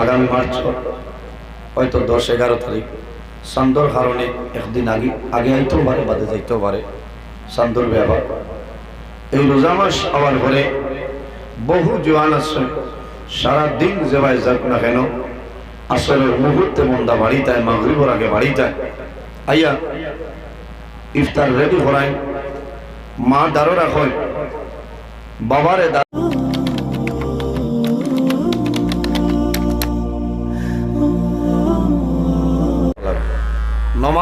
আগামী মার্চ হয়তো দশ এগারো তারিখ। সান্দর কারণে একদিন আগে আগে আইতেও পারে, বাদে যাইতেও পারে। সান্দর ব্যাপার এই রোজা মাস হওয়ার ঘরে বহু জোয়ান আছে, সারাদিন যেভাবে যাক না কেন আসলে মুহূর্তে মন্দা বাড়িতায়, মাগরিবর আগে বাড়িতায়। আইয়া ইফতার রেডি করাই মা দারো রাখেন বাবারে দা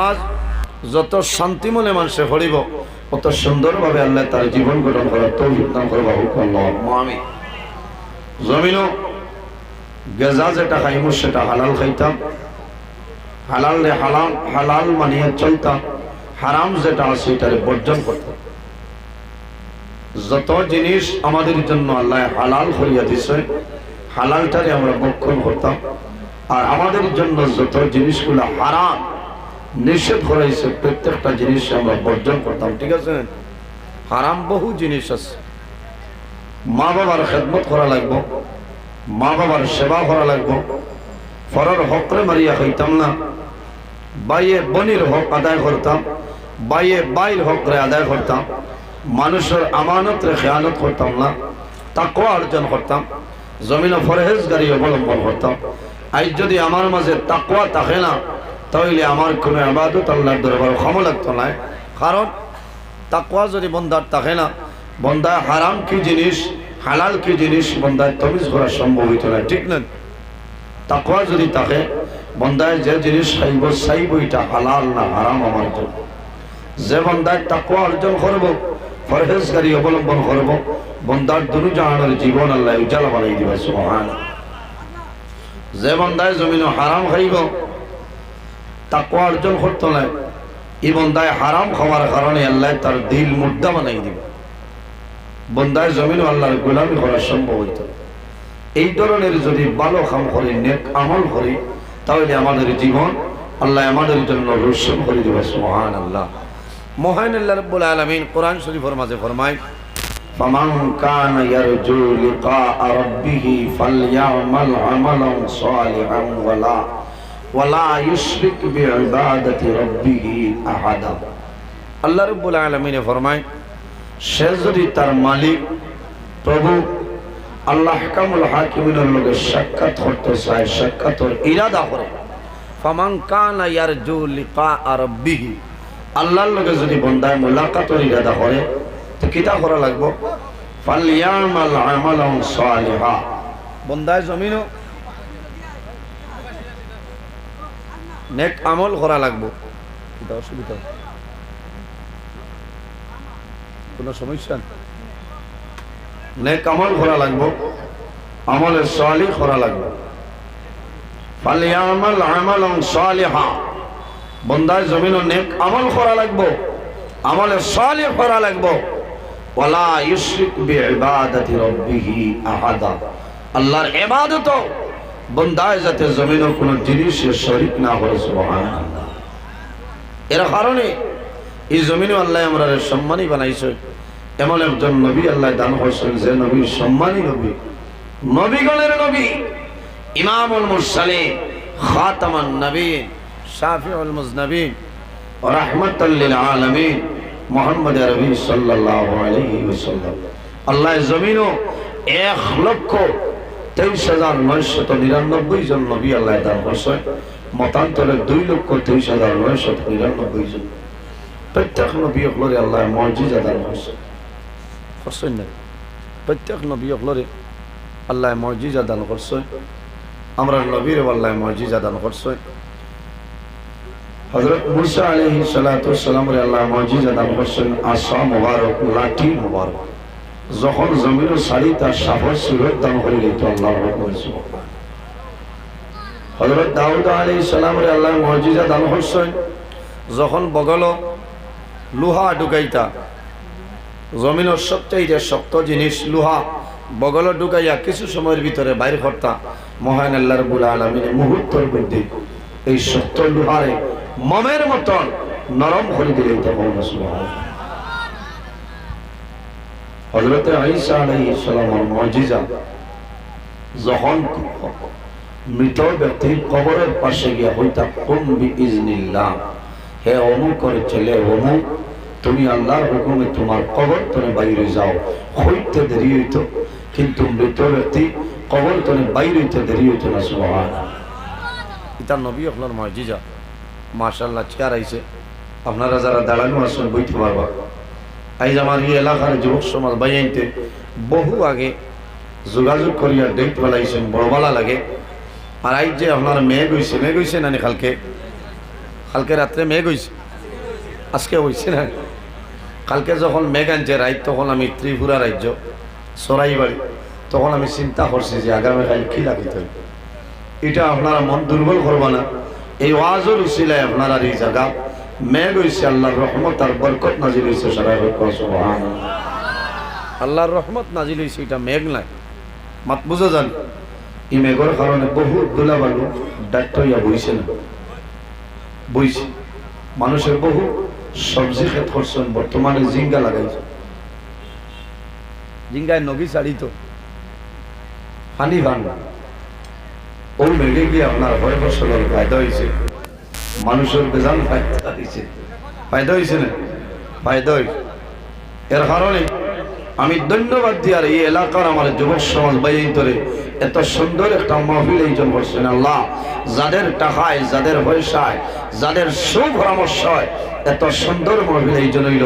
নমাজ যত শান্তি মনে মানুষে পড়িব অত সুন্দরভাবে আল্লাহ তার জীবন গঠন করার তো দান করবা আমি জমিনও গেজা যেটা খাইমু সেটা হালাল খাইতাম। হালাল রে হালাল হালাল মানিয়ে চলতাম। হারাম যেটা আছে এটারে বর্জন করতাম। যত জিনিস আমাদের জন্য আল্লাহ হালাল করিয়া দিছে হালালটারে আমরা বক্ষণ করতাম। আর আমাদের জন্য যত জিনিসগুলো হারাম নিষেধ করাইছে প্রত্যেকটা জিনিস আমরা বর্জন করতাম, ঠিক আছে? হারাম বহু জিনিস আছে। মা বাবার খেদমত করা লাগবো মা বাবার সেবা করা লাগবো, ফরার হকরে মারিয়া হইতাম না। বাইয়ে বনির হক আদায় করতাম, বাইয়ে বাইর হকরে আদায় করতাম, মানুষের আমানত খেয়ানত করতাম না, তাকওয়া অর্জন করতাম, জমিনে ফরহেজ গাড়ি অবলম্বন করতাম। আজ যদি আমার মাঝে তাকওয়া থাকে না তাহলে আমার কোনো আবাদত আল্লাহর দরবার ক্ষমা লাগতো না। কারণ তাকওয়া যদি বন্দার থাকে না, বন্দা হারাম কি জিনিস, হালাল কি জিনিস বন্দায় তমিজ করা সম্ভব হইতো না, ঠিক না? তাকওয়া যদি থাকে, বন্দায় যে জিনিস খাইব, চাইব, এটা হালাল না হারাম আমার জন্য যে বন্দায় তাকওয়া অর্জন করব ফরহেজগারি অবলম্বন করব, বন্দার দুনু জাহানের জীবন আল্লাহ উজালা বানাই দিবা সুবহান যে বন্দায় জমিন হারাম খাইব তাকওয়া অর্জন করতে নাই এই বন্দায় হারাম খাওয়ার কারণে আল্লাহ তার দিল মুদ্দা বানাই দিবে বন্দায় জমিন আল্লাহর গোলামি করা সম্ভব হইত এই ধরনের যদি ভালো কাম করি নেক আমল করি তাহলে আমাদের জীবন আল্লাহ আমাদের জন্য রোশন করে দেবে সুহান আল্লাহ মহান আল্লাহ রব্বুল আলামিন কোরআন শরীফের মাঝে ফরমায় فمن كان يرجو لقاء ربه فليعمل عملا صالحا ولا ওয়ালা ইউশরিক বিইবাদাতি রাব্বিহি আহাদা। আল্লাহ রাব্বুল আলামিন ফরমায়, সে যদি তার মালিক, প্রভু, আল্লাহ কামুল হাকিমিনের লোকের সাক্ষাৎ করতে চায় সাক্ষাৎ ইরাদা করে, ফামান কানা ইয়ারজু লিকা রাব্বিহি, আল্লাহর লগে যদি বন্দায় মুলাকাতর ইরাদা করে, তো কিতা করা লাগবো? ফালিয়ামাল আমালান সালিহা। বন্দায় জমিনও নেক আমল করা লাগবো। এটা অসুবিধা। কোনো সমস্যা? নেক আমল করা লাগবো। আমলের সালি করা লাগবো। ফালিয়ামাল আমালান সালিহা। বন্দায় জমিন নেক আমল করা লাগবো। আমলের সালি করা লাগবো। ওয়ালা ইউশরিক বিইবাদাতি রাব্বিহি আহাদা। আল্লাহর ইবাদত বন্দায় যাতে জমিনে কোনো জিনিসের শরীক না সুবহানাল্লাহ। এর কারণে এই জমিনে আল্লাহ আমরা সম্মানী বানাইছে। এমন একজন নবী আল্লাহ দান করছেন, যে নবী সম্মানী নবী। নবীগণের নবী ইমামুল মুরসালিন, খাতামান নবীন শাফিউল মুজনবিন রাহমাতাল্লিল আলামিন মোহাম্মদ রবি আলাইহি ওয়াসাল্লাম। আল্লাহ জমিনও এক লক্ষ তেইশ হাজার নয়শত নিরানব্বই জন নবী আল্লাহ দান করছে মতান্তরে দুই লক্ষ তেইশ হাজার নয়শত নিরানব্বই জন। প্রত্যেক নবী অকলরে আল্লাহ মসজিদ দান করছে। করছেন না? প্রত্যেক নবী অকলরে আল্লাহ মসজিদ দান করছে। আমরা নবীর আল্লাহ মসজিদ দান করছে। হজরত মুসা আলহি সালাতামের আল্লাহ মসজিদ দান করছেন আসা মুবারক, লাঠি মুবারক। যখন জমির শাড়ি তার সাহস সুরত দান করে দিত আল্লাহ হজরত দাউদ আলী সালামের আল্লাহ মসজিদা দান করছেন। যখন বগল লোহা ঢুকাইতা জমিনের সবচাইতে শক্ত জিনিস, লোহা বগল ঢুকাইয়া কিছু সময়ের ভিতরে বাইর করতা, মহান আল্লাহ রবুল আলমিন মুহূর্তের মধ্যে এই শক্ত লোহারে মমের মতন নরম করে দিলে তখন হজরতে আইসা আলাই সালামর মজিজা যখন মৃত ব্যক্তির কবরের পাশে গিয়া হইতা কুম্বি ইজনিল্লাহ হে অমুকের ছেলে অমুক তুমি আল্লাহর হুকুমে তোমার কবর তুমি বাইরে যাও। হইতে দেরি হইত, কিন্তু মৃত ব্যক্তি কবর তুমি বাইরে হইতে দেরি হইত না সুবহান ইতা নবী আপনার মসজিদা মাশাল্লাহ চেয়ার আইছে। আপনারা যারা দাঁড়ানো আছেন বইতে পারবা আইজ আমার এই এলাকার যুবক সমাজ বাইতে বহু আগে যোগাযোগ করিয়া ডেট পেলাইছেন বড়বালা লাগে। আর আইজ যে আপনার মেঘ হইছে মেঘ হইছে নানি কালকে? কালকে রাত্রে মেঘ হইছে। আজকে হইছে না। কালকে যখন মেঘ আনছে, রাইত তখন আমি ত্রিপুরা রাজ্য, সরাইবাড়ি, তখন আমি চিন্তা করছি যে আগামীকাল কি লাগিতে। এটা আপনারা মন দুর্বল করবা না। এই ওয়াজর উসিলায় আপনারা এই জায়গা মেঘ হইছে আল্লাহর রহমত আর বরকত নাজিল হইছে সারা আল্লাহর রহমত নাজিল হইছে এটা মেঘ নাই। মাত বুঝা যান এই মেঘর কারণে বহু দুলা বালু ডাক্তার ইয়া বইছে না। বইছে। মানুষের বহু সবজি খেত করছেন, বর্তমানে জিঙ্গা লাগাইছে। জিঙ্গায় নগি শাড়ি তো হানি ভান ওই মেঘে গিয়ে আপনার ভয় ফসলের ফায়দা হয়েছে মানুষের বেজান ফায়দা হয়েছে ফায়দা হয়েছে না? ফায়দা হয়েছে এর কারণে আমি ধন্যবাদ দিই আর এই এলাকার আমার যুবক সমাজ বাইরে এত সুন্দর একটা মহফিল এইজন করছেন আল্লাহ। যাদের টাকায়, যাদের পয়সায়, যাদের সুপরামর্শ হয়, এত সুন্দর মহফিল এইজন হইল।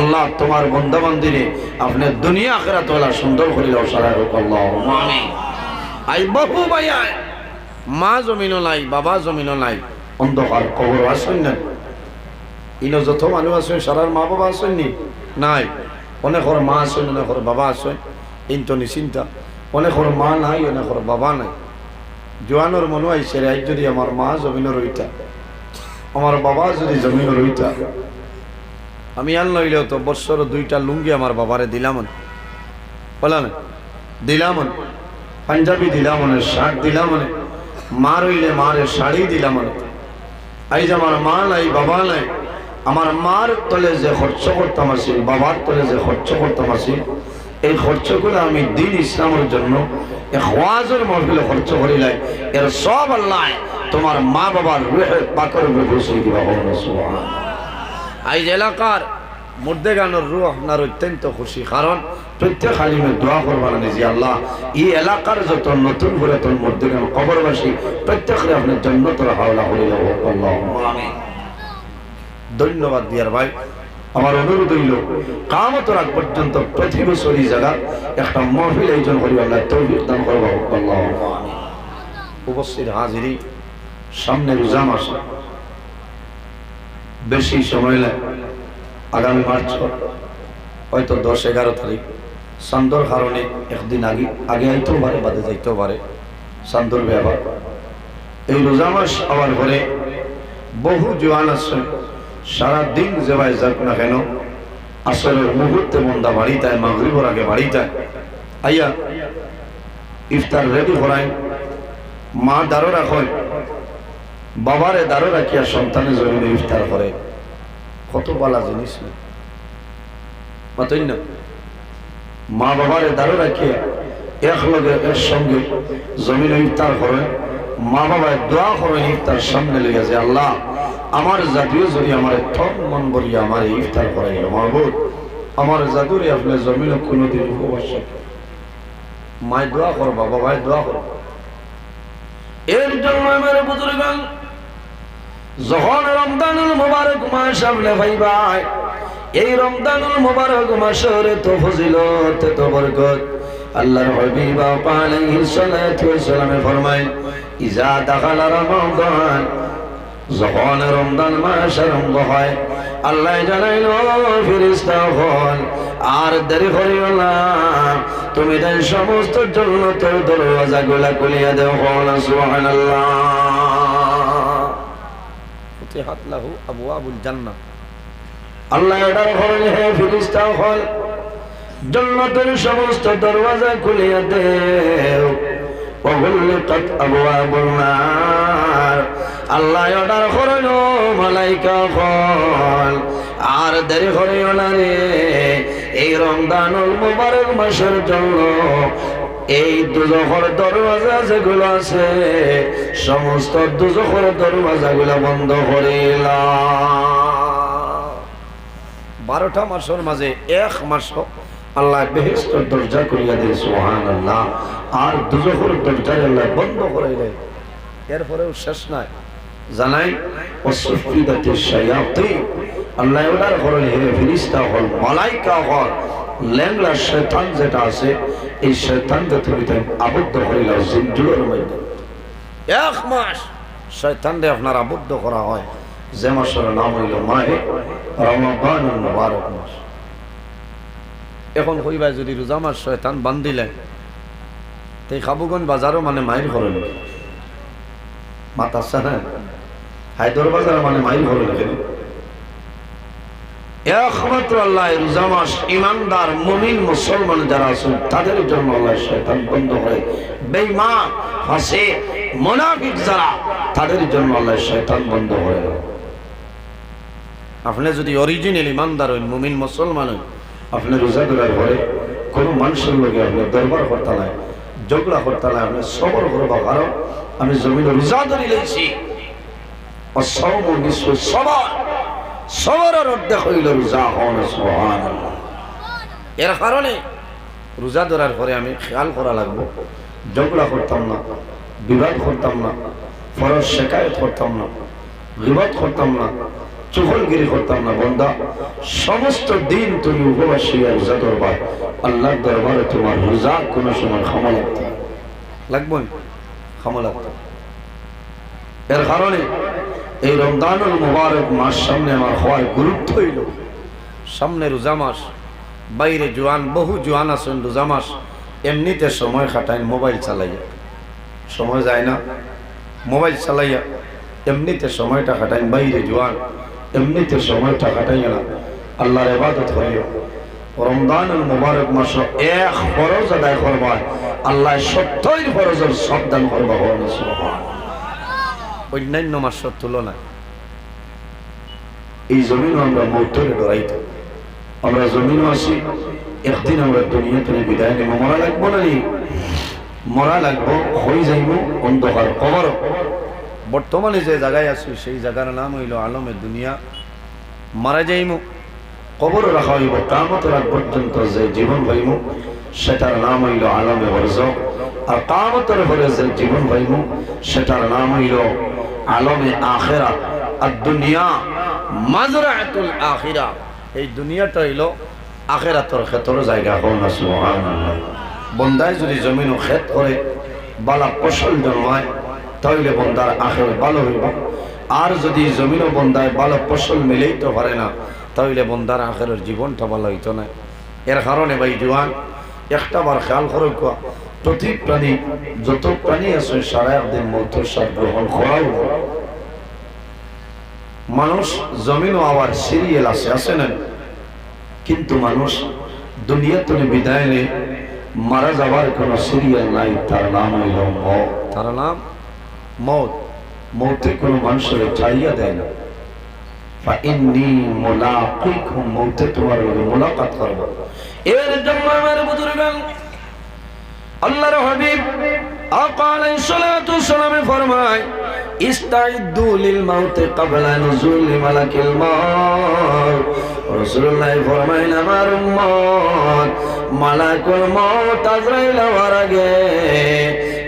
আল্লাহ তোমার বন্ধবান্দিরে আপনি দুনিয়া আখেরা তোলা সুন্দর করিল আই বহু ভাইয়ায় মা জমিনও নাই, বাবা জমিনও নাই। অন্ধকার, কবর আসেন না ইনো যত মানুষ আছেন সারার মা বাবা আসেন নি? নাই। অনেকর মা আছেন অনেকর বাবা আছেন ইনতো নিশ্চিন্তা। অনেকর মা নাই, অনেকর বাবা নাই। জোয়ানোর মনে আইসে রে আজ যদি আমার মা জমিনও রইতা আমার বাবা যদি জমিনও রইতা আমি আন লইলেও তো বৎসর দুইটা লুঙ্গি আমার বাবারে দিলাম বলা না দিলাম পাঞ্জাবি দিলাম শার্ট দিলাম মা রইলে মারে শাড়ি দিলাম আইজ আমার মা নাই, বাবা নাই, আমার মার তলে যে খরচ করতাম আসি বাবার তলে যে খরচ করতাম আসি এই খরচগুলো আমি দিন ইসলামের জন্য হওয়াজের মহফিলে খরচ করিলাই এর সব আল্লাহ তোমার মা বাবার রুহের পাকর উপরে বসিয়ে দিবা এলাকার মধ্যে গানোর রু আপনার অত্যন্ত খুশি। কারণ প্রত্যেক আলিমে দোয়া করবার যে আল্লাহ, এই এলাকার যত নতুন করে তোর মধ্যে গান কবরবাসী প্রত্যেকের আপনার জন্নতর হাওলা হইল আল্লাহ ধন্যবাদ দিয়ার ভাই। আমার অনুরোধ হইল কামত রাখ পর্যন্ত বছর এই জায়গা একটা মহফিল আয়োজন করি, আল্লাহ তৌফিক দান করব উপস্থিত হাজিরি, সামনে রোজা মাস। বেশি সময় লাগে। আগামী মার্চ, হয়তো দশ এগারো তারিখ, সান্দর কারণে একদিন আগে আগে আইতেও পারে, বাদে যাইতেও পারে, সান্দর ব্যবহার এই রোজা মাস হওয়ার পরে বহু জোয়ান আছে, সারাদিন যেভাবে যাক না কেন আসলের মুহূর্তে মন্দা বাড়িতায় মাগরিবর আগে বাড়িতায় আইয়া ইফতার রেডি করায়, মা দারো রাখয় বাবারে দারো রাখিয়া সন্তানের জন্য ইফতার করে? কত বালা জিনিস না। মা বাবারে দারো রাখিয়া এক লগে এর সঙ্গে জমিন ইফতার করে, মা বাবায় দোয়া করেন ইফতার সামনে লেগে যে আল্লাহ, আমার জাতীয় যদি আমার থন মন বলিয়া আমার ইফতার করাই মাহবুদ আমার জাদুরে আপনি জমিন কোনোদিন উপবাস মায় দোয়া করবা বাবায় দোয়া করবা এর জন্য আমার বুজুর্গান যখন রমদানুল মুবারক মাস আপনি ভাইবাই এই রমদানুল মুবারক মাসের তো ফজিলত, তো বরকত। আল্লাহর হাবিব আলাইহিস সালাতু ওয়াস সালামে ফরমায় ইজা দাখালা রমাদান যখন রমজান মাস আরম্ভ হয়, আল্লাহ জানাইল ফিরিস্তা হল আর দেরি করিও না, তুমি তাই সমস্ত জন্য তোর দরওয়াজা গুলা খুলিয়া দেও হল সুবহানাল্লাহ। ফুতিহাত লাহু আবওয়াবুল জান্নাহ আল্লাহ এটার ঘরে হে ফিরিস্তা হল জন্নতের সমস্ত দরওয়াজা খুলিয়া দেও وغلقت أبواب النار আল্লাহ অর্ডার করেন মালাইকা ফল আর দেরি করিও না রে এই রমদানুল মুবারক মাসের জন্য এই দুজখর দরওয়াজা যেগুলো আছে, সমস্ত দুজখর দরওয়াজাগুলো বন্ধ করিলাম বারোটা মাসের মাঝে, এক মাস আল্লাহ বেহেস্তর দরজা করিয়া দিয়ে সুহান আল্লাহ আর দুজখর দরজা আল্লাহ বন্ধ করে দেয়। এরপরেও শেষ নাই। জানাই অসুফিদাতে শায়াতি। আল্লাহ ওটার হল হে ফিরিস্তা হল, মালাইকা হল ল্যাংলা শয়তান যেটা আছে, এই শয়তানকে তুমি তাই আবদ্ধ করিল জিন্দুরের মধ্যে। এক মাস শয়তানকে আপনার আবদ্ধ করা হয়। যে মাসের নাম হইল মাহে রমাবান মুবারক মাস। এখন কইবা যদি রোজা মাস শয়তান বান্ধিলে তাই খাবুগঞ্জ বাজারও মানে মাইর করেন মাতাচ্ছে না? হায়দর বাজার মানে মাইর করেন মুমিন আপনি যদি অরিজিনাল ইমানদার হইন মুমিন মুসলমান আপনি রোজা করার পরে কোনো মানুষের লোকে আপনি দরবার করতে ঝগড়া করতে আপনি সবর করবা কারণ আমি জমিনে রোজা ধরে লেছি সবার সবরের অর্ধেক হইল রোজা এর কারণে রোজা ধরার পরে আমি খেয়াল করা লাগবো, ঝগড়া করতাম না, বিবাদ করতাম না, ফরজ শেখায়ত করতাম না, বিবাদ করতাম না চুহলগিরি করতাম না বন্দা সমস্ত দিন তুমি উপবাসী রোজা দরবার আল্লাহর দরবারে তোমার রোজা কোনো সময় ক্ষমা লাগতো না। লাগবো ক্ষমা লাগতো এর কারণে এই রমদানুল মুবারক মাস সামনে আমার হওয়ার গুরুত্ব হইল। সামনে রোজা মাস, বাইরে জোয়ান, বহু জোয়ান আছেন রোজা মাস, এমনিতে সময় খাটায় মোবাইল চালাইয়া। সময় যায় না, মোবাইল চালাইয়া। এমনিতে সময়টা কাটাই বাইরে জোয়ান, এমনিতে সময়টা কাটাই না। আল্লাহর ইবাদত করিও রমদানুল মুবারক মাস এক ফরজ আদায় করবা আল্লাহ সত্যই ফরজের সবদান করবা হওয়া অন্যান্য মাসের তুলনায়। এই জমিনও আমরা মৌতরে ডরাইত আমরা জমিনও আছি একদিন আমরা দুনিয়া থেকে বিদায় নেব। মরা লাগবো না মরা লাগবো, হয়ে যাইব অন্ধকার কবর। বর্তমানে যে জায়গায় আছি, সেই জায়গার নাম হইল আলমের দুনিয়া। মারা যাইম। কবর রাখা হইব কামত রাত পর্যন্ত যে জীবন হইব সেটার নাম হইল আলমে বর্জ। আর কামতের পরে যে জীবন হইব সেটার নাম হইল আলমে আখেরা আর দুনিয়া মাজরাতুল আখিরা। এই দুনিয়াটা হইল আখেরাতর ক্ষেত্র জায়গা হল না বন্দায় যদি জমিন ক্ষেত করে, বালা ফসল জন্মায় তাহলে বন্দার আখের ভালো হইব। আর যদি জমিন ও বন্দায় ভালো ফসল মিলেই তো পারে না, তাহলে বন্দার আখের জীবনটা ভালো হইতো না। এর কারণে ভাই জোয়ান, একটা বার খেয়াল করে প্রতি প্রাণী যত প্রাণী আছে সারা একদিন মধ্যে সার গ্রহণ করাও মানুষ জমিনও আবার সিরিয়াল আছে আছে না? কিন্তু মানুষ দুনিয়া তুমি বিদায় নেই মারা যাবার কোন সিরিয়াল নাই তার নাম হইল মত তার নাম মত মৌতে কোনো মানুষের চাইয়া দেয় না। মৌতে তোমার মুলাকাত করব। এর জন্য আমার বুজুর্গান আল্লাহর হাবিব আকা আলাইহিস সালাতু সালামে ফরমায় ইস্তাইদু লিল মাউতি ক্বাবলা নুজুল মালাকিল মাউত। রাসূলুল্লাহ ফরমাইন আমার উম্মত, মালাকুল মাউত আজরাইল হওয়ার আগে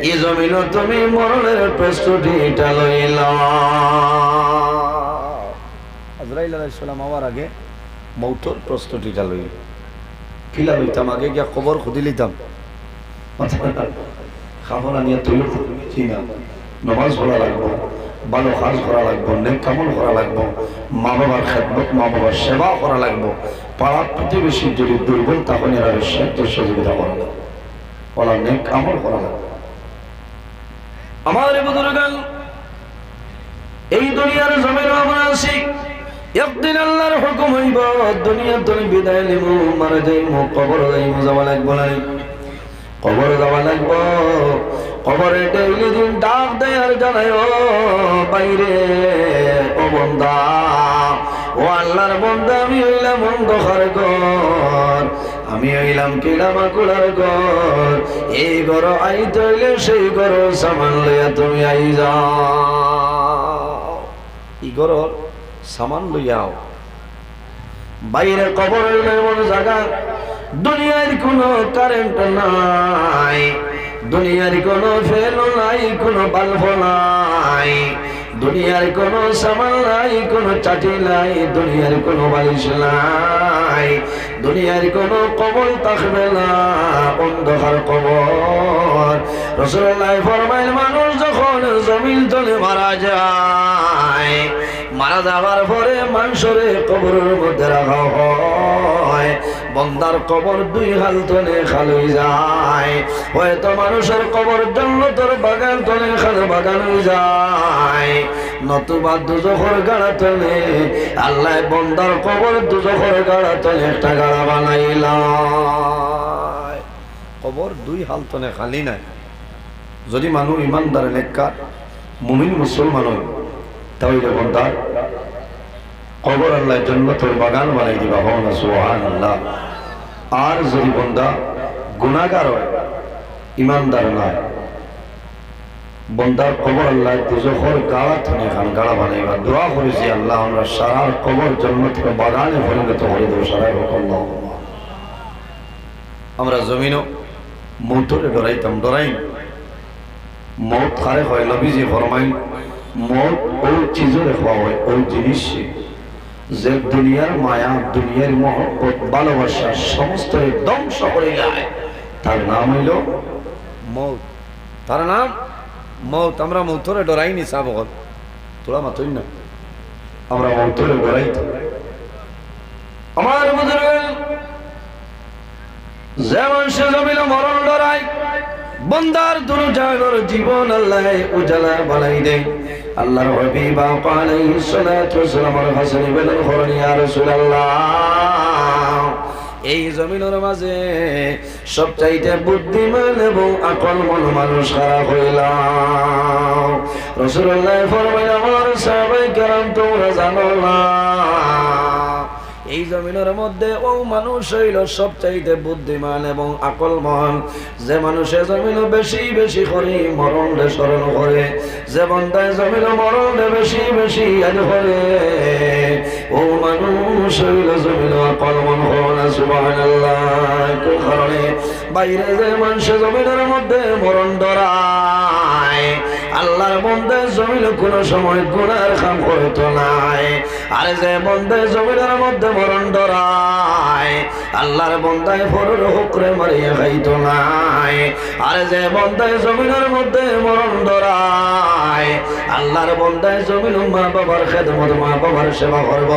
এই জমিন তুমি মরণের প্রস্তুতিটা লইলা। আজরাইল আলাইহিস সালাম হওয়ার আগে মৌতর প্রস্তুতিটা লইল। কিলা লইতাম? আগে গিয়া খবর খুদি লিতাম খাবার আনিয়া তুই চিনা নমাজ পড়া লাগবো, ভালো কাজ করা লাগবো নেক কামল করা লাগবো মা বাবার খেদমত মা বাবার সেবা করা লাগবো। পাড়ার প্রতিবেশী যদি দুর্বল, তখন এরা সাহায্য সহযোগিতা করা। লাগবে বলা নেক কামল করা লাগবে। আমার বুজুর্গান, এই দুনিয়ার জমিন আমরা আছি একদিন আল্লাহর হুকুম হইব দুনিয়া তুমি বিদায় নিব, মারা যাইব, কবর যাইব যাওয়া লাগবো না। কবর যাওয়া লাগবো। কবরে ডেইলি দিন ডাক দেয় আর জানায়, ও বাইরে, ও বন্দা, ও আল্লাহর বন্দা, আমি হইলাম অন্ধকার ঘর, আমি আইলাম কিলামা কুলার ঘর। এই ঘর আই তৈলে সেই ঘর সামান লইয়া তুমি আই যাও। এই ঘর সামান লইয়াও বাইরে কবর এমন জায়গা। দুনিয়ার কোনো কারেন্ট নাই। দুনিয়ার কোনো ফেল নাই, কোনো বাল্ব নাই। দুনিয়ার কোনো সামান নাই, কোনো চাটি নাই। দুনিয়ার কোনো বালিশ নাই। দুনিয়ার কোনো কবল থাকবে না, অন্ধকার কবর। রসুল্লাহ ফরমাইল, মানুষ যখন জমিন তলে মারা যায় মারা যাওয়ার পরে মানুষরে কবরের মধ্যে রাখা হয়। বন্দার কবর দুই হাল তলে খালি যায়। হয়তো মানুষের কবর জন্য তোর বাগান তলে খাল বাগান যায়। নতুবা দুজখর গাড়া তলে আল্লাহ বন্দার কবর দুজখর গাড়া তলে একটা গাড়া বানাইলাম কবর দুই হাল তলে খালি নাই। যদি মানুষ ইমানদার লেখার মুমিন মুসলমান হয় তাহলে বন্দার কবর আল্লাহ বাগান বানাই দিবা। হন সোহান আল্লাহ আর যদি বন্দা গুণাগার হয় ইমানদার নয়। বন্দার কবর আল্লাহ গাড়া থানে খান, গাড়া বানাইবা। দোয়া করেছি আল্লাহ, আমরা সারার কবর থেকে বাগানে পরিণত করে দেবো। আমরা জমিনও মৌতরে ডরাইতাম ডরাই মৌত খারে হয়, নবীজি ফরমাই মৌত ও চিজরে খাওয়া হয় ও জিনিস যে দুনিয়ার মায়া, দুনিয়ার মহব্বত, ভালোবাসা, সমস্ত ধ্বংস করে যায়। তার নাম হইল মৌত। তার নাম মৌত। আমরা মৌতরে ডরাইনি সাবল তোরা মাতই না। আমরা মৌতরে ডরাই আমার বুঝলেন যেমন সে জমিল মরণ ডরাই বন্দার দুরুজানোর জীবন আল্লাহ উজালা বানাই দেয় আল্লাহর হাবিব আলাইহিস সালাতু ওয়াসসালাম হাসান ইবনে খুরনি ইয়া রাসূলুল্লাহ। এই জমিনের মাঝে সবচাইতে বুদ্ধিমান এবং আকল মন মানুষ খারাপ হইলাম। রসুল্লাহ ফরমাইল আমার সাহাবাই কেরাম, তোমরা জানো না। এই জমিনের মধ্যে ও মানুষ হইল সবচাইতে বুদ্ধিমান এবং আকলমন। যে মানুষে জমিন বেশি বেশি করে মরণ স্মরণ করে, যে বন্ধায় জমিন মরণ বেশি বেশি করে। ও মানুষ হইল জমিন আকলমন হন সুবহানাল্লাহ। কারণে বাইরে যে মানুষ জমিনের মধ্যে মরণ ডরায় আল্লাহর বন্ধে জমিন কোন সময় গুণার খাম করতো নাই। আরে যে বন্ধে জমিনের মধ্যে মরণ ডরায় আল্লাহর বন্ধায় ফরুর হুকরে মারিয়া খাইতো নাই। আরে যে বন্ধায় জমিনের মধ্যে মরণ ডরায় আল্লাহর বন্ধায় জমিন মা বাবার খেদমত, মা বাবার সেবা করব।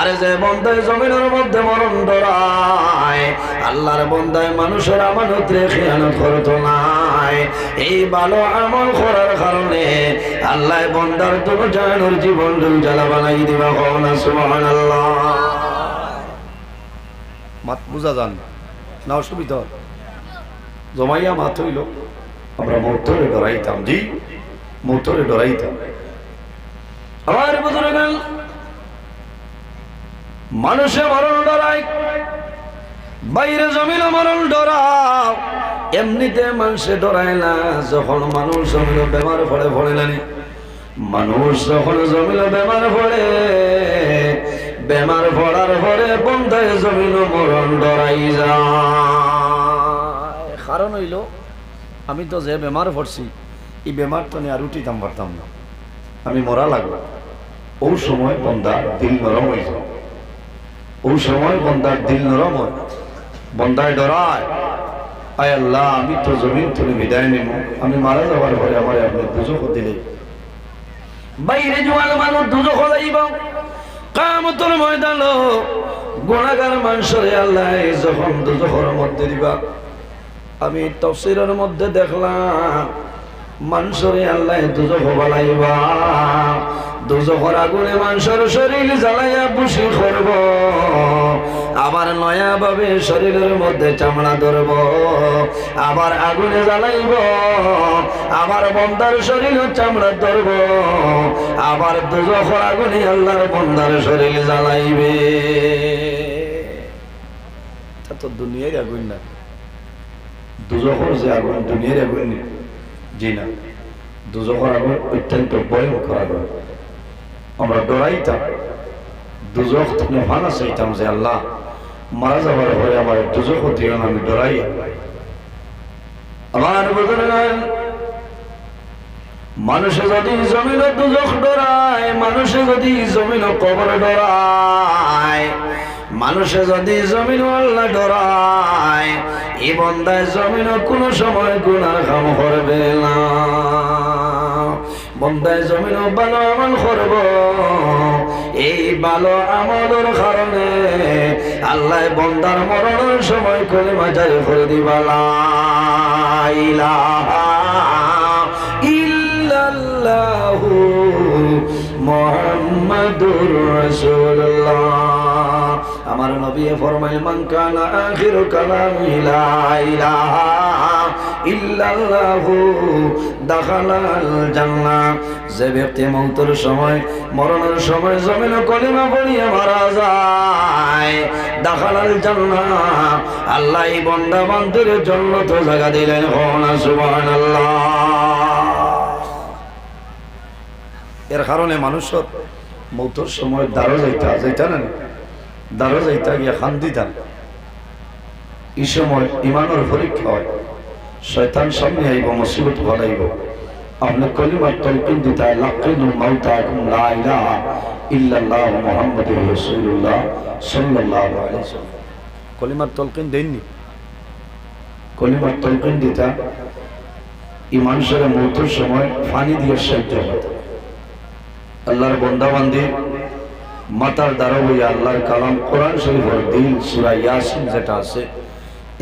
আরে যে বন্ধায় জমিনের মধ্যে মরণ ডরায় আল্লাহর বন্ধায় মানুষের আমানত রে খেয়ানত করতো নাই। এই ভালো আমল করার কারণে আল্লাহ বন্দার তোর জানুর জীবন জ্বালা বানাই দিবা কনা সুবহানাল্লাহ। বুঝা যান। না অসুবিধা। জমাইয়া মাত হইল। আমরা মোটরে ডরাইতাম, জি। মোটরে ডরাইতাম। আমার বুঝলে গেল মানুষে মরণ ডরাই বাইরে জমিন মরণ ডরাও। এমনিতে মানুষে ডরায় না। যখন মানুষ জমিল বেমার পড়ে পড়ে নানি। মানুষ যখন জমিল বেমার পড়ে বেমার পড়ার পরে বন্ধায় জমিল মরণ ডরাই যায়। কারণ হইল, আমি তো যে বেমার পড়ছি এই বেমার তো আর উঠিতাম পারতাম না। আমি মরা লাগল ও সময় বন্দার দিল নরম যায়। ও সময় বন্দার দিল নরম হয়। বন্দায় ডরায়। আয় আল্লাহ, আমি তো জমিন তুমি বিদায় নেব আমি মারা যাওয়ার পরে আমার আপনি দুজক দিলে। বাইরে জোয়াল মানুষ দুজক যাইব কামতর ময়দান গোনাগার মানুষরে আল্লাহ যখন দুজখর মধ্যে দিবা। আমি তফসিরের মধ্যে দেখলাম, মানুষরে আল্লাহ দুজখ বালাইবা। দুজখর আগুনে মানুষের শরীর জ্বালাইয়া বুসি করব। আবার নয়া ভাবে শরীরের মধ্যে চামড়া ধরব, আবার আগুনে জ্বালাইব, আবার বন্দার শরীর চামড়া ধরব, আবার দুজখর আগুনে আল্লাহর বন্দার শরীর জ্বালাইবে। তো দুনিয়ার আগুন না। দুজখর যে আগুন, দুনিয়ার আগুন। জি না। দুজখর আগুন অত্যন্ত ভয়ঙ্কর আগুন। আমরা ডরাইতাম। দুজখ থেকে ভানা চাইতাম যে আল্লাহ মারা যাবার পরে আমার দিও না আমি ডরাই। আমার বুঝলেন মানুষে যদি জমিন দুজখ ডরায়, মানুষে যদি জমিন কবর ডরায়, মানুষে যদি জমিন আল্লাহ ডরায় এই বন্দায় জমিন কোনো সময় গুনার কাম করবে না। বন্দায় জমিন ভালো আমল করব, এই ভালো আমলের কারণে আল্লাহ বন্দার মরণের সময় করে মাজারে করে দিবা, লা ইলাহা ইল্লাল্লাহু মুহাম্মাদুর রাসূলুল্লাহ। আমার নবী ফরমায়, মান কানা আখিরু কালামি লা ইলাহা ইল্লাল্লাহু দাখালাল জান্নাহ। যে ব্যক্তি মৌতের সময়, মরণের সময় জমিন কলিমা পড়িয়ে মারা যায়, দাখালাল জান্নাহ। আল্লাহ এই বন্দা বান্ধবের জন্য তো জায়গা দিলেন হনা সুবহানাল্লাহ। এর কারণে মানুষের মৌতর সময় দাঁড়ো যাইতা যাইতা না? দাঁড়ো যাইতা গিয়া খান দিতা এই সময় ইমানের পরীক্ষা হয়। শয়তান সামনে আইব, মুসিবত ঘটাইব আপনি কলিমার তলকিন দিতা লাকিনু মাউতাকুম লা ইলাহা ইল্লাল্লাহ মুহাম্মাদুর রাসূলুল্লাহ সাল্লাল্লাহু আলাইহি ওয়াসাল্লাম। কলিমার তলকিন দেননি? কলিমার তলকিন দিতা এই মানুষের মৌতের সময় পানি দিয়ে সাহায্য হতো আল্লাহর বন্দাবান্দি, মাতার দ্বারা হইয়া আল্লাহর কালাম কোরআন শরীফের দিন সুরা ইয়াসিন যেটা আছে,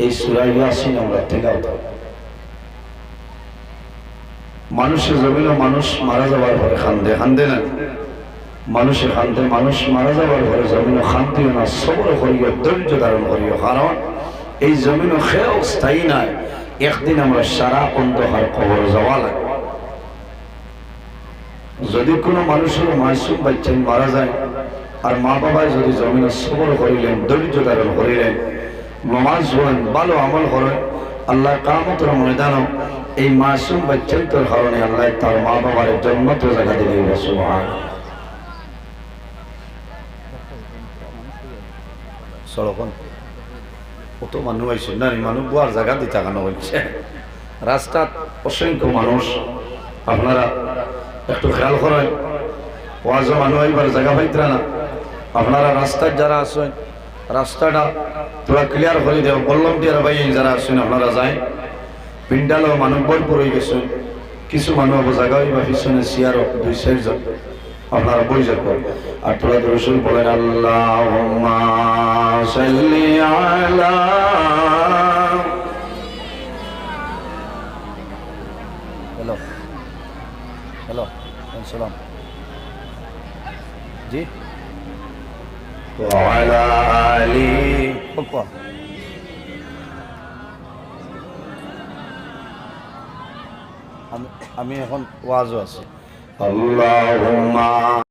এই সুরা ইয়াসিন আমরা তেলাওয়াত করি। মানুষের জমিনও মানুষ মারা যাওয়ার পরে খান্দে খান্দে না। মানুষে খান্দে মানুষ মারা যাওয়ার পরে জমিনও খান্দিও না, সবর করিও, ধৈর্য ধারণ করিও। কারণ এই জমিনও খেয়েও স্থায়ী নয় একদিন আমরা সারা অন্ধকার কবর যাওয়া লাগে যদি কোনো মানুষের মাসুম বাচ্চা মারা যায়, আর মা বাবায় যদি জমিনে সবর করিলেন, ধৈর্য ধারণ করিলেন, নমাজ পড়েন, ভালো আমল করেন, আল্লাহ কামতর ময়দান এই মাসুম বাচ্চান্তর কারণে আল্লাহ তার মা বাবার জন্য তো জায়গা দিলে সুবহান। সড়কন কত মানুষ আইছে না মানুষ বুয়ার জায়গা দিতে কেন হচ্ছে রাস্তাত অসংখ্য মানুষ, আপনারা একটু খেয়াল করেন ওয়াজও মানুষ এবার জায়গা পাইতরা না। আপনারা রাস্তায় যারা আছেন, রাস্তাটা তোরা ক্লিয়ার করে দেও, বললাম টিয়ার ভাই যারা আছেন, আপনারা যায় পিন্ডালও মানুষ ভরপুর হয়ে গেছেন কিছু মানুষ আবার জায়গা বা পিছনে চেয়ারও দুই চারজন আপনারা বই যাব আর তোরা রসুল বলেন আল্লাহ সাল্লি আলা হ্যালো হ্যালো সালাম জি وعلى آله আমি এখন ওয়াজও আছি।